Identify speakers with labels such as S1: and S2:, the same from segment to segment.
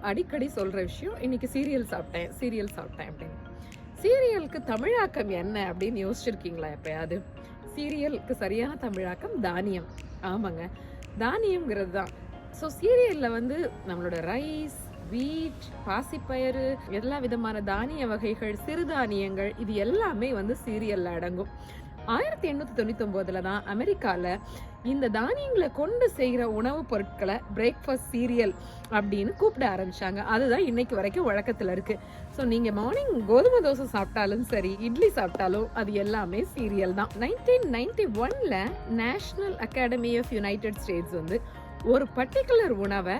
S1: அடிக்கடி சொல்ற விஷயம் இன்னைக்கு சீரியல் சாப்பிட்டேன் சீரியல் சாப்பிட்டேன் அப்படின்னு. சீரியலுக்கு தமிழாக்கம் என்ன அப்படின்னு யோசிச்சிருக்கீங்களா எப்பயாவது? சீரியலுக்கு சரியான தமிழாக்கம் தானியம். ஆமாங்க. தானியம்ங்கிறது தான். ஸோ சீரியலில் வந்து நம்மளோட ரைஸ் வீட் பாசிப்பயிறு எல்லா விதமான தானிய வகைகள் சிறுதானியங்கள் இது எல்லாமே வந்து சீரியல்ல அடங்கும். ஆயிரத்தி எண்ணூற்றி தொண்ணூற்றி ஒன்பதுல தான் அமெரிக்காவில் இந்த தானியங்களை கொண்டு செய்கிற உணவுப் பொருட்களை பிரேக்ஃபாஸ்ட் சீரியல் அப்படின்னு கூப்பிட ஆரம்பிச்சாங்க. அதுதான் இன்னைக்கு வரைக்கும் வழக்கத்தில் இருக்குது ஸோ நீங்கள் மார்னிங் கோதுமை தோசை சாப்பிட்டாலும் சரி இட்லி சாப்பிட்டாலும் அது எல்லாமே சீரியல் தான். நைன்டீன் நைன்டி ஒன்ல national academy of United States வந்து ஒரு பர்டிகுலர் உணவை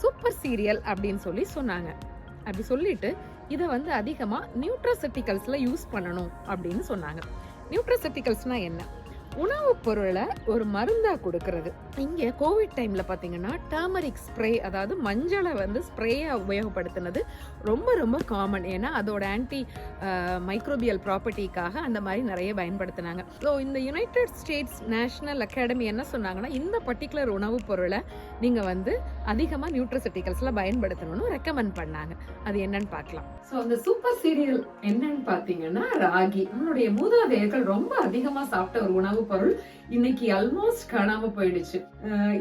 S1: சூப்பர் சீரியல் அப்படின்னு சொல்லி சொன்னாங்க. அப்படி சொல்லிட்டு இதை வந்து அதிகமாக நியூட்ரோசெட்டிக்கல்ஸில் யூஸ் பண்ணணும் அப்படின்னு சொன்னாங்க. நியூட்ரசெட்டிகல்ஸ்னால் என்ன? உணவுப் பொருளை ஒரு மருந்தா கொடுக்கறது. இங்க கோவிட் டைம்ல பாத்தீங்கன்னா டர்மரிக் ஸ்ப்ரே அதாவது மஞ்சளை வந்து ஸ்ப்ரேயா உபயோகப்படுத்தினது ரொம்ப ரொம்ப காமன் ஏன்னா அதோட ஆன்டி மைக்ரோபியல் ப்ராப்பர்ட்டிக்காக அந்த மாதிரி நிறைய பயன்படுத்தினாங்க. ஸோ இந்த யுனைடெட் ஸ்டேட்ஸ் நேஷனல் அகாடமி என்ன சொன்னாங்கன்னா இந்த பர்டிகுலர் உணவுப் பொருளை நீங்க வந்து அதிகமா நியூட்ரோசெட்டிக்கல்ஸ்ல பயன்படுத்தணும்னு ரெக்கமெண்ட் பண்ணாங்க. அது என்னன்னு பார்க்கலாம். ஸோ அந்த சூப்பர் சீரியல் என்னன்னு பார்த்தீங்கன்னா ராகி. நம்மளுடைய மூதாதையர்கள் ரொம்ப அதிகமா சாப்பிட்ட ஒரு உணவுப் பொருள் இன்னைக்கு ஆல்மோஸ்ட் காணாம போயிடுச்சு.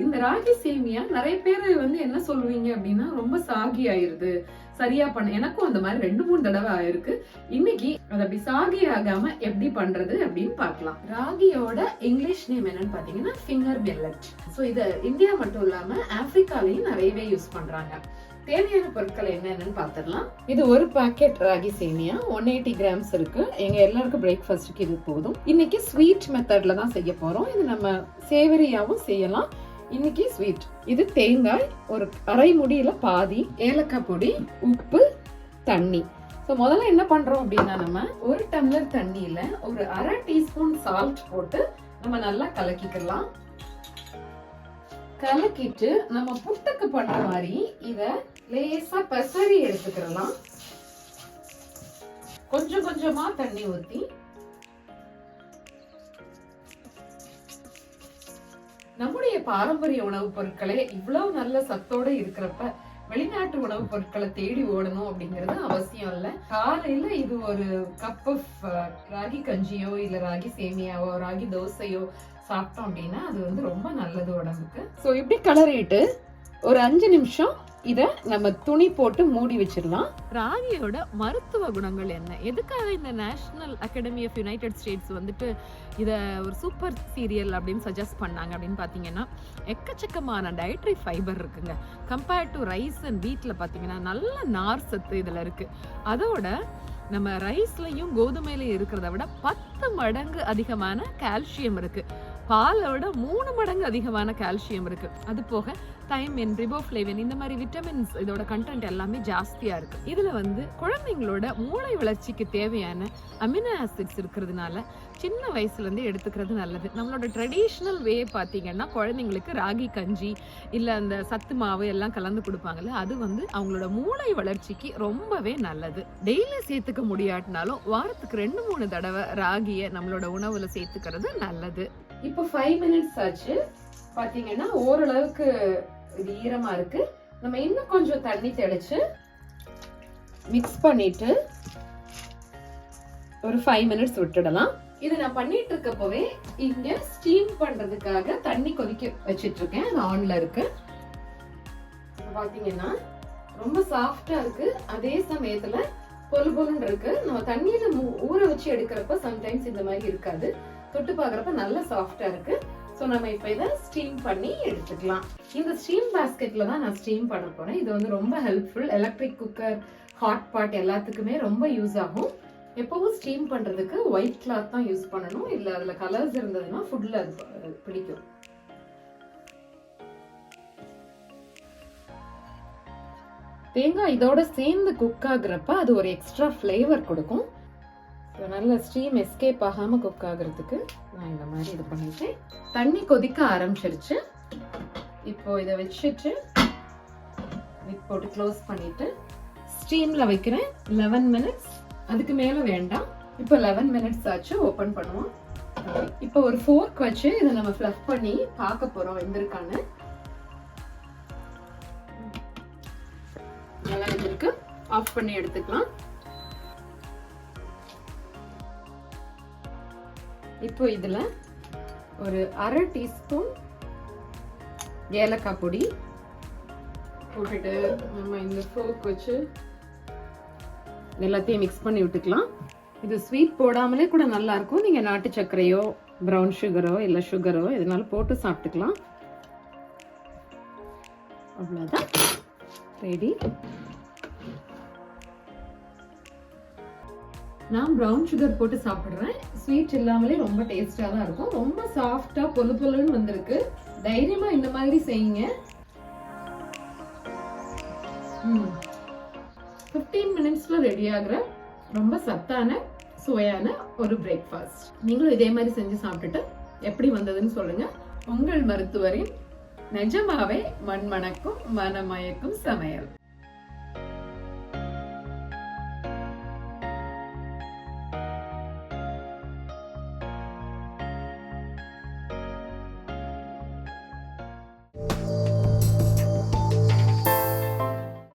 S1: இந்த ராகி சேமியா நிறைய பேர் வந்து என்ன சொல்லுவீங்க அப்படின்னா ரொம்ப சாகி ஆயிருது. சரியா பண்ண எனக்கும் அந்த மாதிரி ரெண்டு மூணு தடவை ஆயிருக்கு. இன்னைக்கு அது அப்படி சாகி ஆகாம எப்படி பண்றது அப்படின்னு பார்க்கலாம். ராகியோட இங்கிலீஷ் நேம் என்னன்னு பாத்தீங்கன்னா ஃபிங்கர் பெல்லட் ஸோ இது இந்தியா மட்டும் இல்லாம ஆப்பிரிக்காலையும் நிறையவே யூஸ் பண்றாங்க. தேவையான பொருட்கள் என்னென்னு பார்த்துடலாம். இது ஒரு பாக்கெட் ராகி சேமியா ஒன் எயிட்டி கிராம்ஸ் இருக்கு. எங்க எல்லாருக்கும் பிரேக்ஃபாஸ்ட்டுக்கு இது போதும். இன்னைக்கு ஸ்வீட் மெத்தட்ல தான் செய்ய போறோம். இது நம்ம சேவரியாவும் செய்யலாம். இன்னைக்கு ஸ்வீட் இது தேங்காய் ஒரு அரை முடியில பாதி ஏலக்காய் பொடி உப்பு தண்ணி. ஸோ முதல்ல என்ன பண்றோம் அப்படின்னா நம்ம ஒரு டம்ளர் தண்ணியில ஒரு அரை டீஸ்பூன் சால்ட் போட்டு நம்ம நல்லா கலக்கிக்கலாம். கலக்கிட்டு நம்ம புட்டுக்கு பண்ற மாதிரி இத லேசாக பெசரி எடுத்துக்கிறலாம். கொஞ்சம் கொஞ்சமா தண்ணி ஊற்றி நம்முடைய பாரம்பரிய உணவுப் பொருட்களே இவ்வளவு நல்ல சத்தோட இருக்கிறப்ப வெளிநாட்டு உணவுப் பொருட்களை தேடி ஓடணும் அப்படிங்கிறது அவசியம் இல்ல. காலையில இது ஒரு கப் ஆஃப் ராகி கஞ்சியோ இல்ல ராகி சேமியாவோ ராகி தோசையோ சாப்பிட்டோம் அப்படின்னா அது வந்து ரொம்ப நல்லது உடம்புக்கு. ஸோ இப்படி கலரிட்டு ஒரு அஞ்சு நிமிஷம் இத நம்ம துணி போட்டு மூடி வச்சிடலாம். ராகியோட மருத்துவ குணங்கள் என்ன? எதுக்காக இந்த national academy of United States வந்துட்டு இத ஒரு சூப்பர் சீரியல் அப்படின்னு சஜஸ்ட் பண்ணாங்க அப்படின்னு பாத்தீங்கன்னா எக்கச்சக்கமான டயட்ரி ஃபைபர் இருக்குங்க. கம்பேர்ட் டு ரைஸ் அண்ட் வீட்ல பாத்தீங்கன்னா நல்ல நார் சத்து இதுல இருக்கு. அதோட நம்ம ரைஸ்லயும் கோதுமையிலையும் இருக்கிறத விட பத்து மடங்கு அதிகமான கால்சியம் இருக்கு. பாலை விட மூணு மடங்கு அதிகமான கால்சியம் இருக்கு. அது போக தைமின் ரிபோஃப்ளேவின் இந்த மாதிரி விட்டமின்ஸ் இதோட கண்டென்ட் எல்லாமே ஜாஸ்தியா இருக்கு. இதுல வந்து குழந்தைங்களோட மூளை வளர்ச்சிக்கு தேவையான அமினோ ஆசிட்ஸ் இருக்கிறதுனால சின்ன வயசுல இருந்து எடுத்துக்கிறது நல்லது. நம்மளோட ட்ரெடிஷ்னல் வே பார்த்தீங்கன்னா குழந்தைங்களுக்கு ராகி கஞ்சி இல்லை அந்த சத்து மாவு எல்லாம் கலந்து கொடுப்பாங்கல்ல அது வந்து அவங்களோட மூளை வளர்ச்சிக்கு ரொம்பவே நல்லது. டெய்லி சேர்த்துக்க முடியாட்டினாலும் வாரத்துக்கு ரெண்டு மூணு தடவை ராகியை நம்மளோட உணவுல சேர்த்துக்கிறது நல்லது. இப்போ ஃபைவ் மினிட்ஸ் ஆச்சு. பாத்தீங்கன்னா ஓரளவுக்கு இது ஈரமா இருக்கு. நம்ம இன்னும் கொஞ்சம் தண்ணி தெளிச்சு மிக்ஸ் பண்ணிட்டு ஒரு ஃபைவ் மினிட்ஸ் விட்டுடலாம். இது நான் பண்ணிட்டு இருக்கப்பவே இங்க ஸ்டீம் பண்றதுக்காக தண்ணி கொதிக்க வச்சிட்டு இருக்கேன் அது ஆன்ல இருக்கு. பாத்தீங்கன்னா ரொம்ப சாஃப்டா இருக்கு. அதே சமயத்துல பொலு பொலுன்னு இருக்கு. நம்ம தண்ணியில ஊற வச்சு எடுக்கிறப்ப சம்டைம்ஸ் இந்த மாதிரி இருக்காது. தொட்டு பாக்குறப்ப நல்லா சாஃப்டா இருக்கு. ஸோ நம்ம இப்போ இதை ஸ்டீம் பண்ணி எடுத்துக்கலாம். இந்த ஸ்டீம் பேஸ்கெட்டில் தான் நான் ஸ்டீம் பண்ண போறேன். இது வந்து ரொம்ப helpful electric cooker hot pot எல்லாத்துக்குமே ரொம்ப யூஸ் ஆகும். எப்போவும் ஸ்டீம் பண்றதுக்கு ஒயிட் கிளாத் தான் யூஸ் பண்ணணும். இல்லை அதில் கலர்ஸ் இருந்ததுன்னா ஃபுட்டில் அது பிடிக்கும். தேங்காய் இதோட சேர்ந்து குக் ஆகுறப்ப அது ஒரு எக்ஸ்ட்ரா ஃப்ளேவர் கொடுக்கும். ஸோ நல்ல ஸ்டீம் எஸ்கேப் ஆகாமல் குக் ஆகுறதுக்கு நான் இந்த மாதிரி இது பண்ணிட்டேன். தண்ணி கொதிக்க ஆரம்பிச்சிருச்சு. இப்போ இதை வச்சுட்டு லிட் போட்டு க்ளோஸ் பண்ணிட்டு ஸ்டீமில் வைக்கிறேன். லெவன் மினிட்ஸ் அதுக்கு மேலே வேண்டாம். இப்போ லெவன் மினிட்ஸ் ஆச்சு. ஓப்பன் பண்ணுவோம். இப்போ ஒரு ஃபோர்க் வச்சு இதை நம்ம ஃப்ளஃப் பண்ணி பார்க்க நல்லா வெந்திருக்கான்னு ஆஃப் பண்ணி எடுத்துக்கலாம். இப்போ இதில் ஒரு அரை டீஸ்பூன் ஏலக்காய் பொடி போட்டுட்டு நம்ம இந்த ஃபோக் வச்சு எல்லாத்தையும் மிக்ஸ் பண்ணி விட்டுக்கலாம். இது ஸ்வீட் போடாமலே கூட நல்லா இருக்கும் நீங்கள் நாட்டு சர்க்கரையோ ப்ரௌன் சுகரோ இல்லை சுகரோ எதுனாலும் போட்டு சாப்பிட்டுக்கலாம். அவ்வளோதான் ரெடி நான் ப்ரௌன் சுகர் போட்டு சாப்பிடுறேன். ஸ்வீட் இல்லாமலே ரொம்ப டேஸ்ட்டாக தான் இருக்கும். ரொம்ப சாஃப்டாக பொலு பொலுன்னு வந்திருக்கு. தைரியமாக இந்த மாதிரி செய்யுங்க. ஃபிஃப்டீன் மினிட்ஸில் ரெடி ஆகுற ரொம்ப சத்தான சுவையான ஒரு பிரேக்ஃபாஸ்ட் நீங்களும் இதே மாதிரி செஞ்சு சாப்பிட்டுட்டு எப்படி வந்ததுன்னு சொல்லுங்கள் உங்கள் மருத்துவரின் நிஜமாவே மண்மணக்கும் மனமயக்கும் சமையல்.